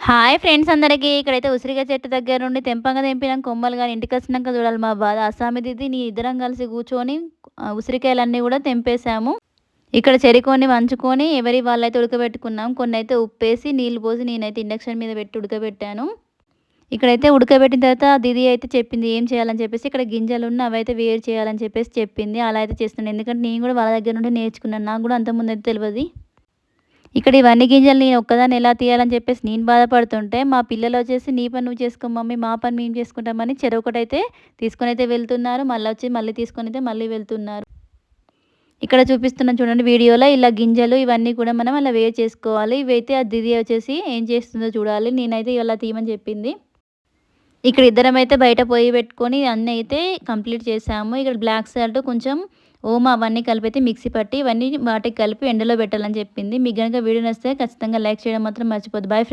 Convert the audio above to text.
Hi friends అందరికీ. ఇక్కడైతే ఉసిరిగా చెట్టు దగ్గర నుండి తెంపంగా తెంపినాం. కొమ్మలు కానీ ఇంటికి వచ్చినాక చూడాలి మా బాధ. అస్సామిది నీ ఇద్దరం కలిసి కూర్చొని ఉసిరికాయలన్నీ కూడా తెంపేశాము. ఇక్కడ చెరికొని వంచుకొని ఎవరి వాళ్ళైతే ఉడకబెట్టుకున్నాం కొన్ని అయితే ఉప్పేసి నీళ్ళు పోసి నేనైతే ఇండక్షన్ మీద పెట్టి ఉడకబెట్టాను. ఇక్కడైతే ఉడకబెట్టిన తర్వాత దిది అయితే చెప్పింది ఏం చేయాలని చెప్పేసి ఇక్కడ గింజలు ఉన్న అవైతే వేరు చేయాలని చెప్పేసి చెప్పింది. అలా అయితే చేస్తున్నాను. ఎందుకంటే నేను కూడా వాళ్ళ దగ్గర నుండి నేర్చుకున్నాను. నాకు కూడా అంతకుముందు అయితే తెలియదు ఇక్కడ ఇవన్నీ గింజలు నేను ఒక్కదాన్ని ఎలా తీయాలని చెప్పేసి నేను బాధపడుతుంటే మా పిల్లలు వచ్చేసి నీ పని నువ్వు చేసుకో మమ్మీ మా పని మేము చేసుకుంటామని చెరొకటైతే తీసుకొని అయితే వెళ్తున్నారు. మళ్ళీ వచ్చి మళ్ళీ తీసుకొని అయితే మళ్ళీ వెళ్తున్నారు. ఇక్కడ చూపిస్తున్నాను చూడండి వీడియోలో ఇలా గింజలు ఇవన్నీ కూడా మనం అలా వేరు చేసుకోవాలి. ఇవైతే ఆ దిది వచ్చేసి ఏం చేస్తుందో చూడాలి. నేనైతే ఇలా తీయమని చెప్పింది. ఇక్కడ ఇద్దరం అయితే బయట పొయ్యి పెట్టుకొని అన్నీ అయితే కంప్లీట్ చేసాము ఇక్కడ బ్లాక్ సాల్ట్ కొంచెం ఓమా అవన్నీ కలిపి అయితే మిక్సీ పట్టి ఇవన్నీ వాటికి కలిపి ఎండలో పెట్టాలని చెప్పింది. మీకు కనుక వీడియో నచ్చితే ఖచ్చితంగా లైక్ చేయడం మాత్రం మర్చిపోద్దు బాయ్